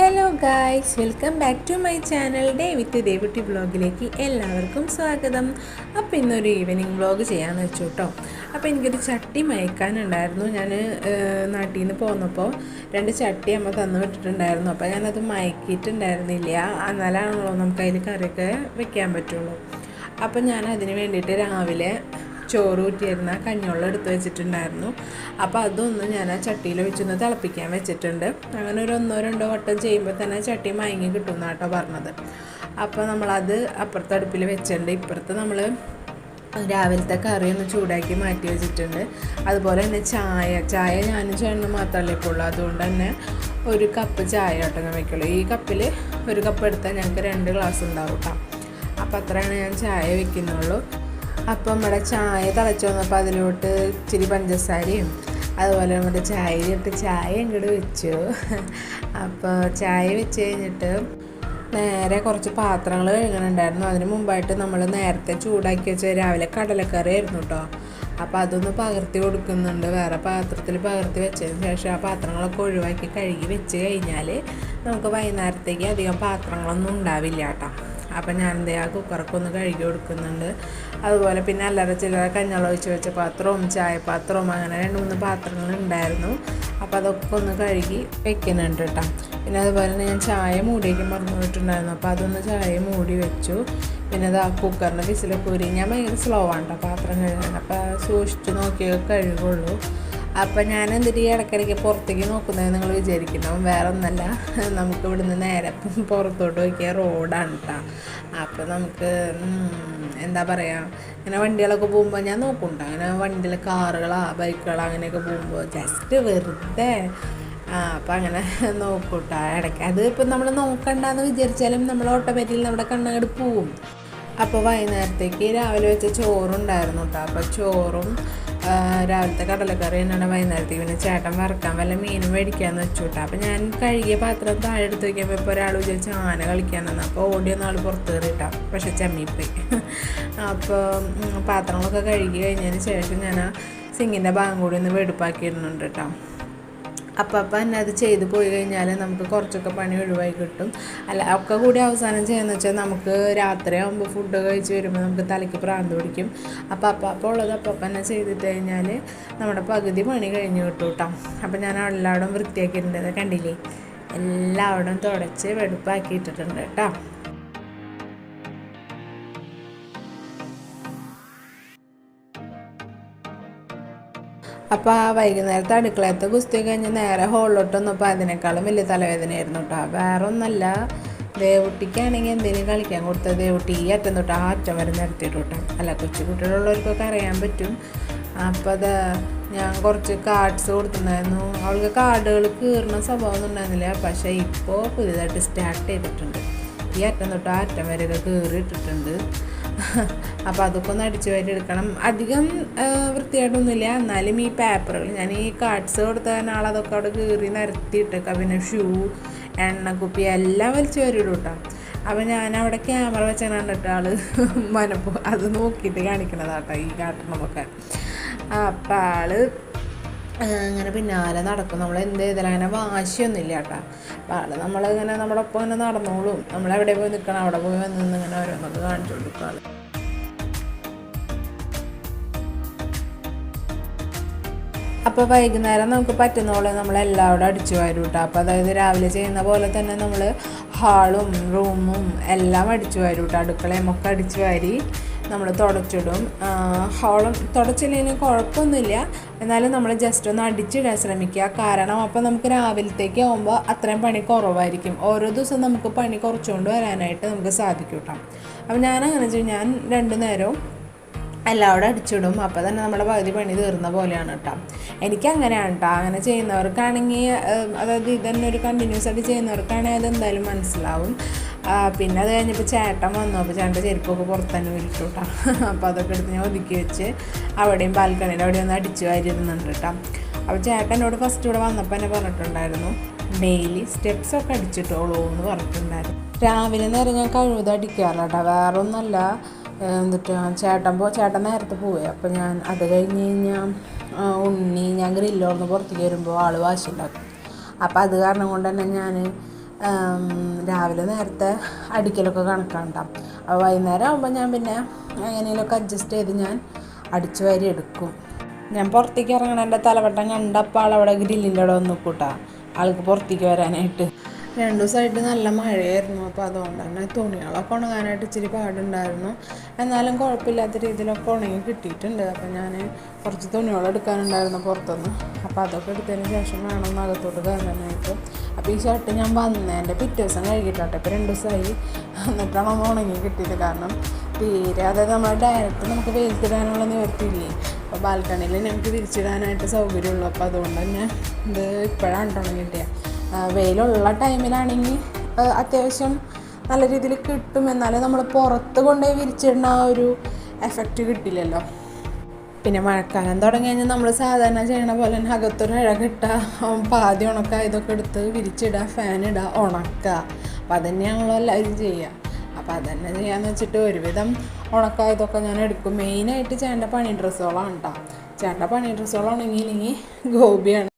Hello guys welcome back to my channel. Day with Devutty വ്ളോഗിലേക്ക് എല്ലാവർക്കും സ്വാഗതം. അപ്പോൾ ഇന്നൊരു ഈവനിങ് വ്ളോഗ് ചെയ്യാമെന്ന് വെച്ചു കേട്ടോ അപ്പോൾ എനിക്കൊരു ചട്ടി മയക്കാനുണ്ടായിരുന്നു. ഞാൻ നാട്ടിൽ നിന്ന് പോന്നപ്പോൾ രണ്ട് ചട്ടി അമ്മ തന്നു വിട്ടിട്ടുണ്ടായിരുന്നു. അപ്പോൾ ഞാനത് മയക്കിയിട്ടുണ്ടായിരുന്നില്ല. എന്നാലാണല്ലോ നമുക്ക് അതിൽ കറിയൊക്കെ വെക്കാൻ പറ്റുള്ളൂ. അപ്പോൾ ഞാൻ അതിന് വേണ്ടിയിട്ട് രാവിലെ ചോറ് ഊറ്റിയിരുന്ന കഞ്ഞിവെള്ളം എടുത്ത് വെച്ചിട്ടുണ്ടായിരുന്നു. അപ്പോൾ അതൊന്ന് ഞാൻ ആ ചട്ടിയിൽ വെച്ചൊന്ന് തിളപ്പിക്കാൻ വെച്ചിട്ടുണ്ട്. അങ്ങനെ ഒരു ഒന്നോ രണ്ടോ വട്ടം ചെയ്യുമ്പോൾ തന്നെ ചട്ടി മയങ്ങി കിട്ടും എന്നാട്ടോ പറഞ്ഞത്. അപ്പോൾ നമ്മളത് അപ്പുറത്തെ അടുപ്പിൽ വെച്ചിട്ടുണ്ട്. ഇപ്പുറത്ത് നമ്മൾ രാവിലത്തെ കറി ഒന്ന് ചൂടാക്കി മാറ്റി വെച്ചിട്ടുണ്ട്. അതുപോലെ തന്നെ ചായ ചായ ഞാനും ചേട്ടനും മാത്രമല്ലേ ഇപ്പോൾ അതുകൊണ്ട് തന്നെ ഒരു കപ്പ് ചായ കേട്ടോ ഞാൻ വയ്ക്കുള്ളൂ ഈ കപ്പിൽ ഒരു കപ്പ് എടുത്താൽ ഞങ്ങൾക്ക് രണ്ട് ഗ്ലാസ് ഉണ്ടാവും കേട്ടോ അപ്പോൾ അത്രയാണ് ഞാൻ ചായ വെക്കുന്നുള്ളൂ. അപ്പം നമ്മുടെ ചായ തിളച്ചു വന്നപ്പോൾ അതിലോട്ട് ഇച്ചിരി പഞ്ചസാരയും അതുപോലെ നമ്മുടെ ചായയിലിട്ട് ചായ ഇങ്ങോട്ട് വെച്ചു. അപ്പോൾ ചായ വെച്ച് കഴിഞ്ഞിട്ട് നേരെ കുറച്ച് പാത്രങ്ങൾ കഴുകണുണ്ടായിരുന്നു. അതിന് മുമ്പായിട്ട് നമ്മൾ നേരത്തെ ചൂടാക്കി വെച്ച രാവിലെ കടലക്കറി ആയിരുന്നു കേട്ടോ അപ്പോൾ അതൊന്ന് പകർത്തി കൊടുക്കുന്നുണ്ട്. വേറെ പാത്രത്തിൽ പകർത്തി വെച്ചതിന് ശേഷം ആ പാത്രങ്ങളൊക്കെ ഒഴിവാക്കി കഴുകി വെച്ച് കഴിഞ്ഞാൽ നമുക്ക് വൈകുന്നേരത്തേക്ക് അധികം പാത്രങ്ങളൊന്നും ഉണ്ടാവില്ല കേട്ടോ അപ്പം ഞാൻ എന്ത് ആ കുക്കറൊക്കെ കഴുകി കൊടുക്കുന്നുണ്ട്. അതുപോലെ പിന്നെ അല്ലറ ചില്ലറ കഞ്ഞളൊഴിച്ച് വെച്ച പാത്രവും ചായപാത്രവും അങ്ങനെ രണ്ട് മൂന്ന് പാത്രങ്ങൾ ഉണ്ടായിരുന്നു. അപ്പോൾ അതൊക്കെ ഒന്ന് കഴുകി വെക്കുന്നുണ്ട് കേട്ടോ. പിന്നെ അതുപോലെ തന്നെ ഞാൻ ചായ മൂടിയേക്ക് മറന്നു പോയിട്ടുണ്ടായിരുന്നു. അപ്പോൾ അതൊന്ന് ചായ മൂടി വെച്ചു. പിന്നെ അത് ആ കുക്കറിന്റെ വിസിലൊക്കെ ഊരി. ഞാൻ ഭയങ്കര സ്ലോ ആണ് കേട്ടോ പാത്രം കഴുകാൻ. അപ്പോൾ സൂക്ഷിച്ച് നോക്കിയേ കഴുകുള്ളൂ. അപ്പം ഞാൻ എന്തിട്ട് ഈ ഇടയ്ക്കിടയ്ക്ക് പുറത്തേക്ക് നോക്കുന്നത് നിങ്ങൾ വിചാരിക്കണം വേറെ ഒന്നല്ല നമുക്ക് ഇവിടുന്ന് നേരെ പുറത്തോട്ട് നോക്കിയ റോഡാണ് കേട്ടോ അപ്പോൾ നമുക്ക് എന്താ പറയുക ഇങ്ങനെ വണ്ടികളൊക്കെ പോകുമ്പോൾ ഞാൻ നോക്കുന്നുണ്ട് അങ്ങനെ വണ്ടിയിൽ കാറുകളാ ബൈക്കുകളാ അങ്ങനെയൊക്കെ പോകുമ്പോൾ ജസ്റ്റ് വെറുതെ ആ അപ്പം അങ്ങനെ നോക്കൂട്ടാ. ഇടയ്ക്ക് അത് ഇപ്പം നമ്മൾ നോക്കണ്ടെന്ന് വിചാരിച്ചാലും നമ്മൾ ഓട്ടോമാറ്റിക്കലി നമ്മുടെ കണ്ണങ്ങോട്ട് പോവും. അപ്പോൾ വൈകുന്നേരത്തേക്ക് രാവിലെ വെച്ച ചോറുണ്ടായിരുന്നു കേട്ടോ അപ്പോൾ ചോറും രാവിലത്തെ കടലക്കറി തന്നെയാണ് വൈകുന്നേരത്തേക്ക്. പിന്നെ ചേട്ടൻ വറക്കാൻ വല്ല മീനും മേടിക്കാമെന്ന് വെച്ചു കേട്ടോ അപ്പോൾ ഞാൻ കഴുകിയ പാത്രം താഴെ എടുത്ത് വയ്ക്കുമ്പോൾ ഇപ്പോൾ ഒരാൾ വിചാരിച്ച് ആന കളിക്കാനെന്ന് അപ്പോൾ ഓടിയ നാൾ പുറത്ത് കയറിയിട്ടാ പക്ഷെ ചെമ്മിപ്പോയി അപ്പോൾ പാത്രങ്ങളൊക്കെ കഴുകി കഴിഞ്ഞതിന് ശേഷം ഞാൻ ആ സിങ്ങിന്റെ ഭാഗം കൂടി ഒന്ന് വെടുപ്പാക്കിയിടുന്നുണ്ട് കേട്ടോ. അപ്പം തന്നെ അത് ചെയ്ത് പോയി കഴിഞ്ഞാൽ നമുക്ക് കുറച്ചൊക്കെ പണി ഒഴിവായി കിട്ടും. അല്ല ഒക്കെ കൂടി അവസാനം ചെയ്യുന്നത് വെച്ചാൽ നമുക്ക് രാത്രിയാകുമ്പോൾ ഫുഡ് കഴിച്ച് വരുമ്പോൾ നമുക്ക് തലയ്ക്ക് പ്രാന്ത് പിടിക്കും. അപ്പോൾ അപ്പം ഉള്ളത് അപ്പം തന്നെ ചെയ്തിട്ട് കഴിഞ്ഞാൽ നമ്മുടെ പകുതി പണി കഴിഞ്ഞ് കിട്ടും കേട്ടോ അപ്പം ഞാൻ എല്ലാവരും വൃത്തിയാക്കിയിട്ടുണ്ട്. കണ്ടില്ലേ? എല്ലാവരും തുടച്ച് വെടുപ്പാക്കിയിട്ടിട്ടുണ്ട് കേട്ടോ. അപ്പോൾ ആ വൈകുന്നേരത്തെ അടുക്കളത്തെ കുസ്തി കഴിഞ്ഞ് നേരെ ഹോളിലോട്ട് വന്നപ്പോൾ അതിനേക്കാളും വലിയ തലവേദനയായിരുന്നു കേട്ടോ വേറെ ഒന്നല്ല ദേവുട്ടിക്കാണെങ്കിൽ എന്തെങ്കിലും കളിക്കാൻ കൊടുത്തത് ദേവുട്ടി ഈ അറ്റം തൊട്ട് ആ അറ്റം വരെ നിർത്തിയിട്ട് കേട്ടോ അല്ല കൊച്ചു കുട്ടികളുള്ളവർക്കൊക്കെ അറിയാൻ പറ്റും. അപ്പോൾ അത് ഞാൻ കുറച്ച് കാർഡ്സ് കൊടുത്തിട്ടുണ്ടായിരുന്നു. അവൾക്ക് കാർഡുകൾ കീറുന്ന സ്വഭാവം ഉണ്ടായിരുന്നില്ല. പക്ഷേ ഇപ്പോൾ പുതിയതായിട്ട് സ്റ്റാർട്ട് ചെയ്തിട്ടുണ്ട്. ഈ അറ്റം തൊട്ട് ആ അറ്റം വരെയൊക്കെ കീറിയിട്ടിട്ടുണ്ട്. അപ്പോൾ അതൊക്കെ ഒന്ന് അടിച്ചു വാരി എടുക്കണം. അധികം വൃത്തിയായിട്ടൊന്നുമില്ല. എന്നാലും ഈ പേപ്പറുകൾ ഞാൻ ഈ കാർഡ്സ് കൊടുത്ത ആളതൊക്കെ അവിടെ കീറി നിരത്തിയിട്ടേക്കാം. പിന്നെ ഷൂ എണ്ണക്കുപ്പി എല്ലാം വലിച്ചു വരിടും കേട്ടോ അപ്പോൾ ഞാൻ അവിടെ ക്യാമറ വെച്ചാണ് കണ്ടിട്ട് ആൾ മനപ്പോ അത് നോക്കിയിട്ട് കാണിക്കണതാട്ടോ ഈ കാട്ടണമൊക്കെ അപ്പം ആൾ അങ്ങനെ പിന്നാലെ നടക്കും. നമ്മൾ എന്ത് ചെയ്താലും അങ്ങനെ വാശിയൊന്നുമില്ല കേട്ടോ. അപ്പം ആൾ നമ്മളിങ്ങനെ നമ്മുടെ ഒപ്പം ഇങ്ങനെ നടന്നോളും. നമ്മളെവിടെ പോയി നിൽക്കണം അവിടെ പോയി വന്ന് ഇങ്ങനെ ഓരോന്നൊക്കെ കാണിച്ചു കൊടുക്കുകയാണ് അപ്പോൾ വൈകുന്നേരം നമുക്ക് നമ്മൾ എല്ലാവരും അടിച്ചു വരും കേട്ടോ. അപ്പോൾ അതായത് രാവിലെ ചെയ്യുന്ന പോലെ തന്നെ നമ്മൾ ഹാളും റൂമും എല്ലാം അടിച്ചു വാരും കേട്ടോ അടുക്കളയും ഒക്കെ അടിച്ചു വാരി നമ്മൾ തുടച്ചിടും. ഹോളും തുടച്ചില്ലെങ്കിലും കുഴപ്പമൊന്നുമില്ല. എന്നാലും നമ്മൾ ജസ്റ്റ് ഒന്ന് അടിച്ചിടാൻ ശ്രമിക്കുക. കാരണം അപ്പോൾ നമുക്ക് രാവിലത്തേക്ക് ആകുമ്പോൾ അത്രയും പണി കുറവായിരിക്കും. ഓരോ ദിവസം നമുക്ക് പണി കുറച്ചുകൊണ്ട് വരാനായിട്ട് നമുക്ക് സാധിക്കും കേട്ടോ. അപ്പോൾ ഞാൻ അങ്ങനെ ഞാൻ രണ്ടു നേരവും എല്ലാവരും അടിച്ചിടും. അപ്പോൾ തന്നെ നമ്മുടെ പകുതി പണി തീർന്ന പോലെയാണ് കേട്ടോ എനിക്ക് അങ്ങനെയാണ് കേട്ടോ അങ്ങനെ ചെയ്യുന്നവർക്കാണെങ്കിൽ അതായത് ഇതന്നെ ഒരു കണ്ടിന്യൂസ് ആയിട്ട് ചെയ്യുന്നവർക്കാണെങ്കിൽ അതെന്തായാലും മനസ്സിലാവും. പിന്നെ അത് കഴിഞ്ഞപ്പോൾ ചേട്ടൻ വന്നു. അപ്പോൾ ചേട്ടന്റെ ചെരുപ്പൊക്കെ പുറത്ത് തന്നെ വിളിച്ചു കേട്ടോ അപ്പോൾ അതൊക്കെ എടുത്ത് ഞാൻ ഒതുക്കി വെച്ച് അവിടെയും ബാൽക്കണിയുടെ അവിടെ ഒന്ന് അടിച്ചു വാരിയിരുന്നുണ്ട് കേട്ടോ അപ്പോൾ ചേട്ടൻ എന്നോട് ഫസ്റ്റ് ഇവിടെ വന്നപ്പോൾ എന്നെ പറഞ്ഞിട്ടുണ്ടായിരുന്നു ഡെയിലി സ്റ്റെപ്സ് ഒക്കെ അടിച്ചിട്ടോളൂ എന്ന് പറഞ്ഞിട്ടുണ്ടായിരുന്നു. രാവിലെ നേരം ഞാൻ കഴിവതും അടിക്കാറില്ല കേട്ടോ വേറെ ഒന്നല്ല എന്നിട്ട് ചേട്ടൻ പോ ചേട്ടൻ നേരത്തെ പോയി. അപ്പോൾ ഞാൻ അത് കഴിഞ്ഞ് കഴിഞ്ഞാൽ ഉണ്ണി ഞാൻ ഗ്രില്ലോർന്ന് പുറത്തേക്ക് വരുമ്പോൾ ആൾ വാശിയുണ്ടാക്കും. അപ്പോൾ അത് കാരണം കൊണ്ട് തന്നെ ഞാൻ രാവിലെ നേരത്തെ അടിക്കലൊക്കെ കണക്കാണ്ടാം. അപ്പോൾ വൈകുന്നേരം ആകുമ്പോൾ ഞാൻ പിന്നെ എങ്ങനെയൊക്കെ അഡ്ജസ്റ്റ് ചെയ്ത് ഞാൻ അടിച്ചു വാരി എടുക്കും. ഞാൻ പുറത്തേക്ക് ഇറങ്ങണ എന്റെ തലവട്ടം കണ്ടപ്പോൾ അവിടെ ഗ്രില്ലിന്റെ അവിടെ വന്ന് കൂട്ടാ ആൾക്ക് പുറത്തേക്ക് വരാനായിട്ട്. രണ്ടു ദിവസമായിട്ട് നല്ല മഴയായിരുന്നു. അപ്പോൾ അതുകൊണ്ട് തന്നെ തുണികളൊക്കെ ഉണങ്ങാനായിട്ട് ഇച്ചിരി പാടുണ്ടായിരുന്നു. എന്നാലും കുഴപ്പമില്ലാത്ത രീതിയിലൊക്കെ ഉണങ്ങി കിട്ടിയിട്ടുണ്ട്. അപ്പോൾ ഞാൻ കുറച്ച് തുണികൾ എടുക്കാനുണ്ടായിരുന്നു പുറത്തുനിന്ന്. അപ്പോൾ അതൊക്കെ എടുത്തതിന് ശേഷം വേണം അകത്തോട്ട് കയറാനായിട്ട്. അപ്പോൾ ഈ ഷർട്ട് ഞാൻ വന്നതിന്റെ പിറ്റേ ദിവസം കഴുകിയിട്ടാട്ടെ. ഇപ്പോൾ രണ്ട് ദിവസമായി. എന്നിട്ടാണ് ഒന്ന് ഉണങ്ങി കിട്ടിയത്. കാരണം തീരെ അതായത് നമ്മൾ ഡയറക്റ്റ് നമുക്ക് വെയിലത്തിടാനുള്ള നിവർത്തിയില്ലേ അപ്പോൾ ബാൽക്കണിയിൽ ഞങ്ങൾക്ക് തിരിച്ചിടാനായിട്ട് സൗകര്യമുള്ളൂ. അപ്പോൾ അതുകൊണ്ട് തന്നെ ഇത് ഇപ്പോഴാണ് ഉണങ്ങി കിട്ടിയത് ആ, വെയിലുള്ള ടൈമിലാണെങ്കിൽ അത്യാവശ്യം നല്ല രീതിയിൽ കിട്ടും. എന്നാലും നമ്മൾ പുറത്ത് കൊണ്ടുപോയി വിരിച്ചിടുന്ന ആ ഒരു എഫക്റ്റ് കിട്ടില്ലല്ലോ. പിന്നെ മഴക്കാലം തുടങ്ങി കഴിഞ്ഞാൽ നമ്മൾ സാധാരണ ചെയ്യണ പോലെ തന്നെ അകത്തൊരു ഇഴകിട്ട പാതി ഉണക്കുക ഇതൊക്കെ എടുത്ത് വിരിച്ചിടുക ഫാൻ ഇടുക ഉണക്കുക. അപ്പം അതന്നെയാണല്ലോ എല്ലാവരും ചെയ്യുക. അപ്പം അതന്നെ ചെയ്യാന്ന് വെച്ചിട്ട് ഒരുവിധം ഉണക്ക ഇതൊക്കെ ഞാൻ എടുക്കും. മെയിനായിട്ട് ചേട്ടന്റെ പണി ഡ്രസ്സുകളാണ് കേട്ടോ ചേട്ടന്റെ പണി ഡ്രസ്സുകൾ ഉണങ്ങിയില്ലെങ്കിൽ ഗോപിയാണ്